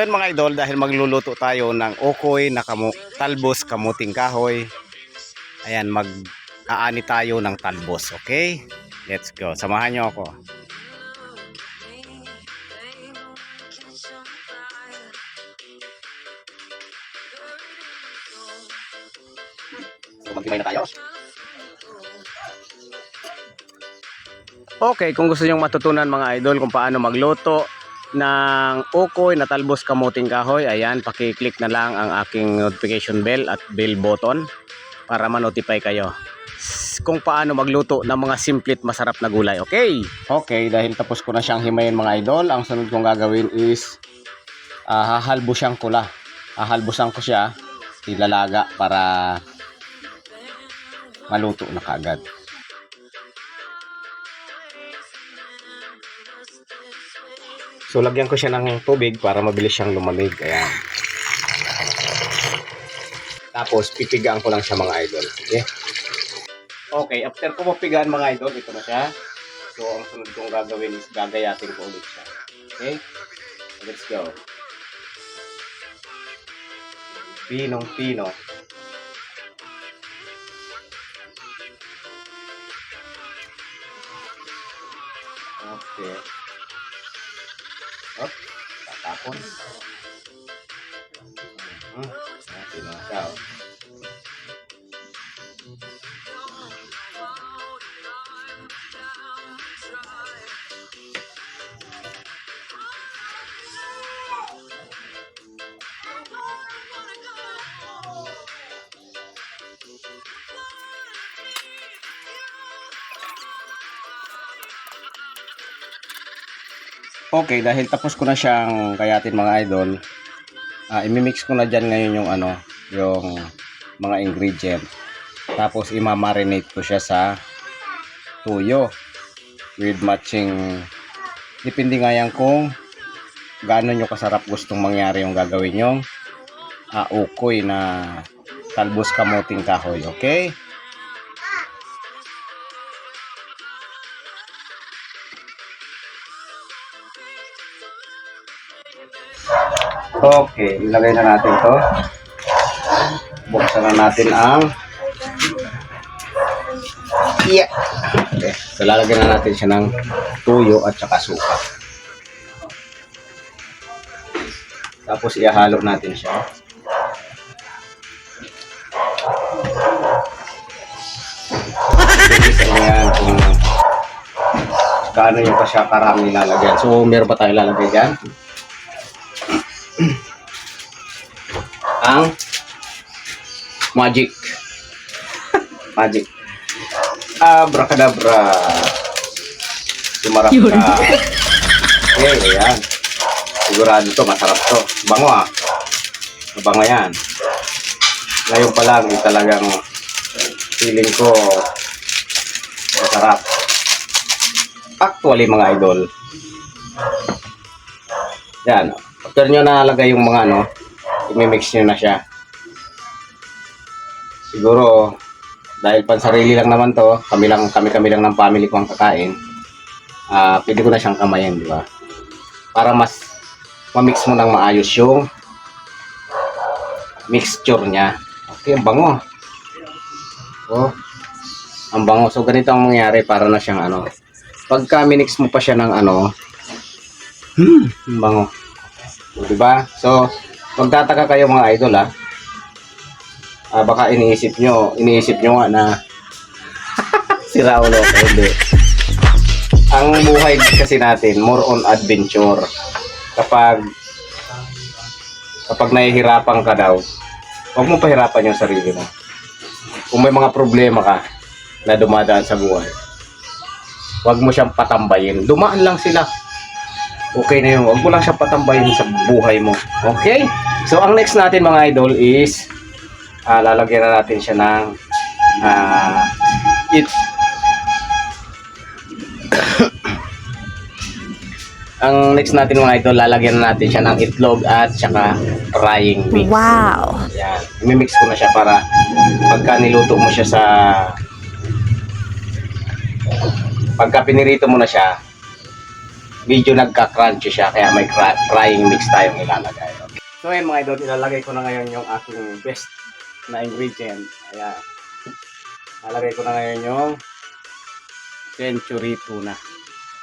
So yun mga idol, dahil magluluto tayo ng okoy na kamu talbos kamuting kahoy. Ayan, mag aani tayo ng talbos, okay? Let's go. Samahan nyo ako. So, magkimay na tayo. Okay, kung gusto nyong matutunan mga idol kung paano magluto ng okoy na talbos kamuting kahoy, ayan, paki-click na lang ang aking notification bell at bell button para ma-notify kayo kung paano magluto ng mga simplit masarap na gulay. Okay? Okay, dahil tapos ko na siyang himayin mga idol, ang sunod kong gagawin is uh, hahalbusan ko la. Hahalbusan ko siya, ilalaga para maluto na kagad. So, lagyan ko siya ng tubig para mabilis siyang lumamig. Ayan. Tapos, pipigaan ko lang siya mga idol. Okay? Okay, after ko mapigaan mga idol, ito na siya. So, ang sunod kong gagawin is gagayatin ko ulit siya. Okay? Let's go. Pinong pino. Okay. Up, tatapon. Hmm, okay na siya. Okay, dahil tapos ko na siyang kayatin mga idol, ah imimix ko na dyan ngayon yung ano, yung mga ingredient. Tapos imamarinate ko siya sa tuyo with matching depende nga yan kung gaano nyo kasarap gustong mangyari yung gagawin yung ah, ukoy na talbos kamuting kahoy, okay? Okay, ilagay na natin to. Buksan na natin ang Yeah. Okay, so lalagyan na natin siya ng tuyo at saka suka. Tapos ihalo natin siya. Depende sa inyo yan kung gaano yung pa siya karami lalagyan. So, meron pa tayo lalagay dyan. Ang magic. magic. Abracadabra. Sumarap ka. Okay, ayan. Sigurado to, masarap to. Bango ah. Bango yan. Ngayon pa lang, eh, talagang feeling ko masarap. Actually, mga idol, yan. After nyo nalagay yung mga ano, i-mix nyo na siya. Siguro, dahil pansarili lang naman to, kami lang, kami-kami lang ng family ko ang kakain, ah pwede ko na siyang kamayin, di ba? Para mas ma-mix mo ng maayos yung mixture niya. Okay, ang bango. Oh, ang bango. So, ganito ang mangyari para na siyang ano. Pagka minix mo pa siya ng ano, hmm, ang bango. O, diba? So, magtataka kayo mga idol ha. Ah, baka iniisip nyo, iniisip nyo nga na si Raulo. Hindi. Ang buhay kasi natin, more on adventure. Kapag kapag nahihirapan ka daw, huwag mo pahirapan yung sarili mo. Kung may mga problema ka na dumadaan sa buhay, huwag mo siyang patambayin. Dumaan lang sila okay na yun. Huwag mo lang siya patambayin sa buhay mo. Okay? So, ang next natin mga idol is ah, lalagyan na natin siya ng ah, it ang next natin mga idol, lalagyan na natin siya ng itlog at saka frying mix. Wow. Yan. Imimix ko na siya para pagka niluto mo siya sa pagka pinirito mo na siya medyo nagka-crunchy siya kaya may crying mix tayong ilalagay. So ayun mga idol, ilalagay ko na ngayon yung aking best na ingredient. Ayan. Ilalagay ko na ngayon yung century tuna.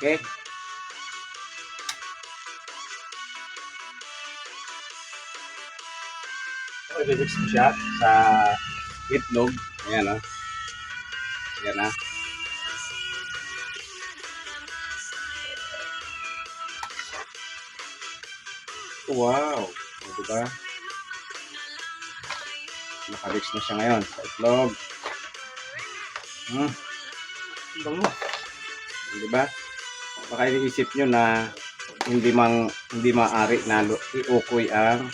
Okay? So, i-mix siya sa itlog. Ayan o. Ayan na. Wow! O, diba? Nakamix na siya ngayon sa itlog. Hmm. Ang Bango. Diba? Baka iniisip nyo na hindi mang hindi maaari na iukoy ang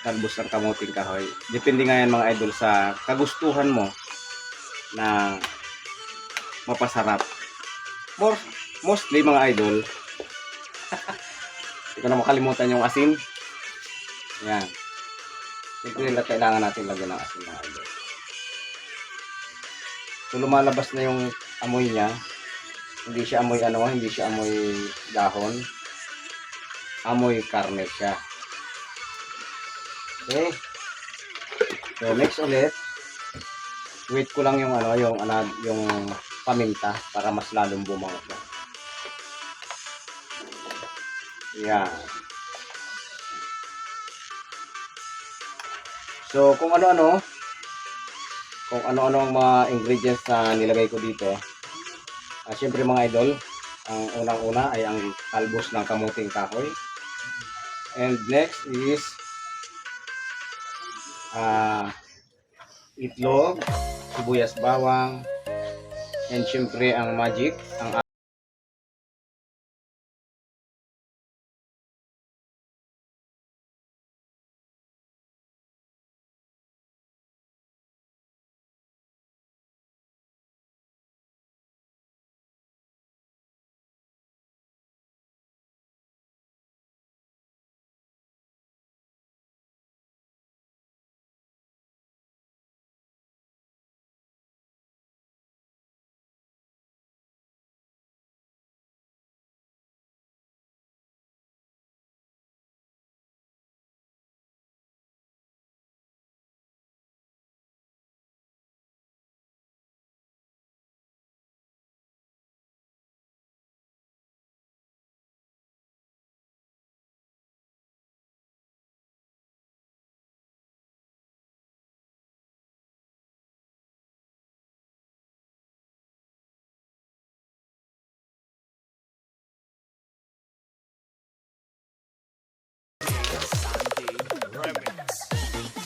talbos ng kamuting kahoy. Depende nga yan mga idol sa kagustuhan mo na mapasarap. More, mostly mga idol, ko na makalimutan yung asin. Yan. Siyempre nila kailangan natin lagyan ng asin mga idol. So lumalabas na yung amoy niya. Hindi siya amoy ano, hindi siya amoy dahon. Amoy karne siya. Okay. So mix ulit. Wait ko lang yung ano, yung ano, yung paminta para mas lalong bumango. Yan. So kung ano-ano, kung ano-ano ang mga ingredients na nilagay ko dito, ah syempre mga idol, ang unang-una ay ang talbos ng kamuting kahoy. And next is ah itlog, sibuyas bawang, and syempre ang magic, ang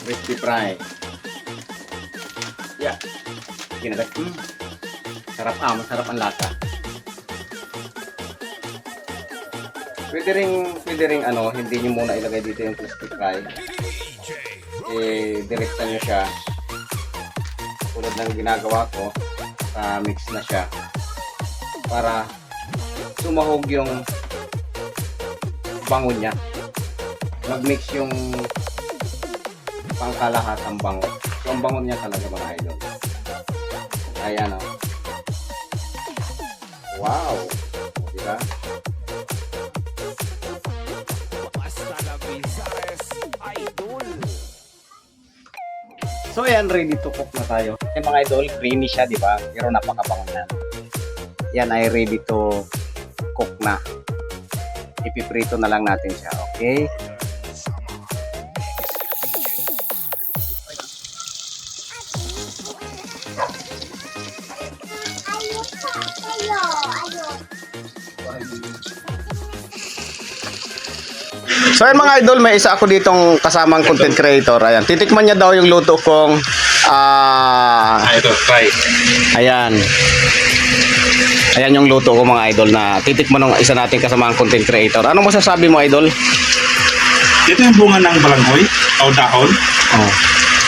crispy fry. Yeah. Kinagat. Mm. Sarap ah, masarap ang lasa. Pwede ring, pwede ring ano, hindi nyo muna ilagay dito yung crispy fry. Eh, direkta nyo siya. Tulad ng ginagawa ko, sa mix na siya. Para sumahog yung bango niya. Mag-mix yung pangkalahatang bango. So, ang bango niya talaga mga idol. Ayan o. Wow! Diba? So, ayan, ready to cook na tayo. Yan mga idol, creamy siya, di ba? Pero napakabango na. Yan ay ready to cook na. Ipiprito na lang natin siya, okay? So ayan mga idol, may isa ako ditong kasamang content creator. Ayan, titikman niya daw yung luto kong ah Ah, ito, try. ayan. Ayan yung luto ko mga idol na titikman ng isa nating kasamang content creator. Ano masasabi mo idol? Ito yung bunga ng balanghoy o dahon. Oh.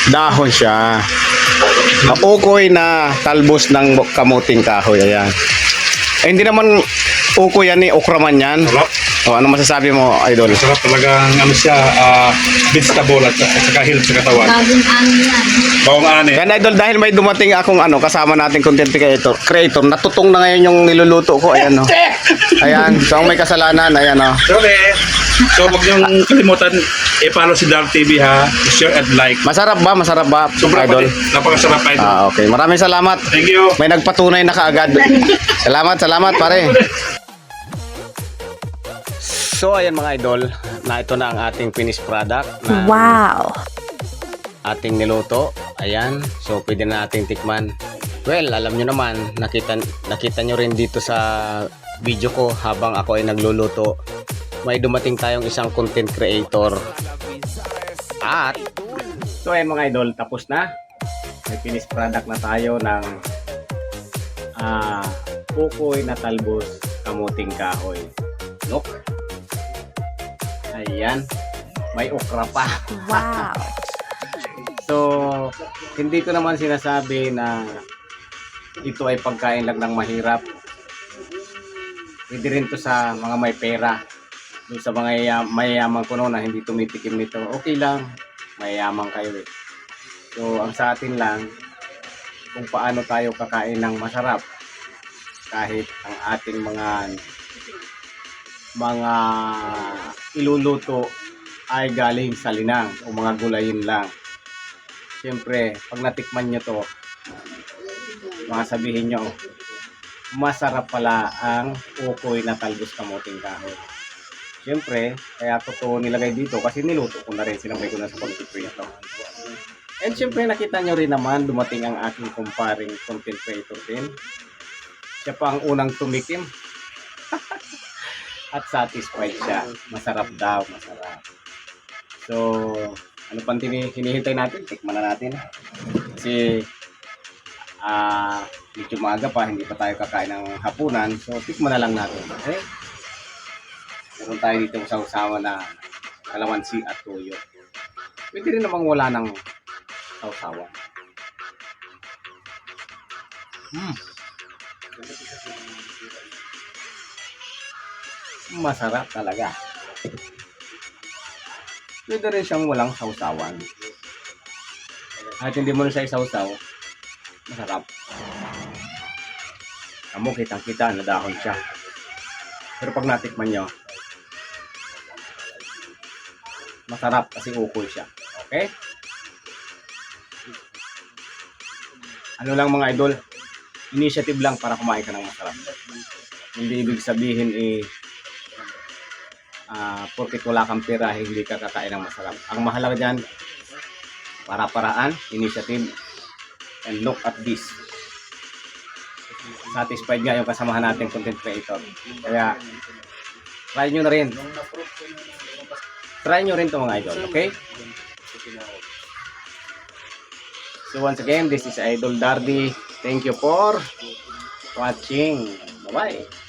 Dahon siya. Maukoy na talbos ng kamuting kahoy. Ayan. Eh, hindi naman ukoy yan eh, okraman yan. Sarap. O, ano masasabi mo, Idol? Sarap talagang ano siya, ah, vegetable at, at saka health sa katawan. Bagong ano yan. Bawang ane. Yan, Idol, dahil may dumating akong ano, kasama nating content creator, creator natutong na ngayon yung niluluto ko. Ayan, no. Ayan, so may kasalanan, ayan, no. Sorry. So, huwag niyong kalimutan, i-follow si Dark TV ha. Share and like. Masarap ba? Masarap ba, Sobrang Idol? Napakasarap idol. Ah, okay. Maraming salamat. Thank you. May nagpatunay na kaagad. salamat, salamat, pare. So, ayan mga idol, na ito na ang ating finished product na Wow. ating niluto. Ayan, so pwede na nating tikman. Well, alam nyo naman, nakita, nakita nyo rin dito sa video ko habang ako ay nagluluto. May dumating tayong isang content creator. At, so ayan mga idol, tapos na. May finished product na tayo ng ah kukoy na talbos kamuting kahoy. Look. Ayan. May okra pa. Wow. So, hindi ko naman sinasabi na ito ay pagkain lang ng mahirap. Pwede rin to sa mga may pera. Doon sa mga yaya- mayayaman ko noon na hindi tumitikim nito, okay lang. Mayayaman kayo eh. So, ang sa atin lang, kung paano tayo kakain ng masarap. Kahit ang ating mga mga iluluto ay galing sa linang o mga gulayin lang. Siyempre, pag natikman nyo to, mga sabihin nyo, masarap pala ang ukoy na talbos kamuting kahoy. Siyempre, kaya ko to nilagay dito kasi niluto ko na rin, sinabay ko na sa pag-prito. And siyempre, nakita nyo rin naman, dumating ang aking kumparing content creator din. Siya pa ang unang tumikim. At satisfied siya. Masarap daw, masarap. So, ano pang hinihintay natin? Tikman na natin. Kasi, ah, medyo maaga pa, hindi pa tayo kakain ng hapunan. So, tikman na lang natin. Okay? Meron tayo dito sa usawa na kalamansi at tuyo. Pwede rin namang wala ng sausawan. Hmm. Masarap talaga. Pwede rin siyang walang sausawan. At hindi mo na siya isawsaw, masarap. Amo, kitang kita, nadahon siya. Pero pag natikman nyo, masarap kasi ukoy siya. Okay? Ano lang mga idol, initiative lang para kumain ka ng masarap. Hindi ibig sabihin eh, ah porket wala kang pera, hindi ka kakain ng masarap. Ang mahalaga dyan, para-paraan, initiative, and look at this. Satisfied nga yung kasamahan natin content creator. Kaya, try nyo na rin. Try nyo rin to mga idol, okay? So once again, this is Idol Dardy. Thank you for watching. Bye-bye.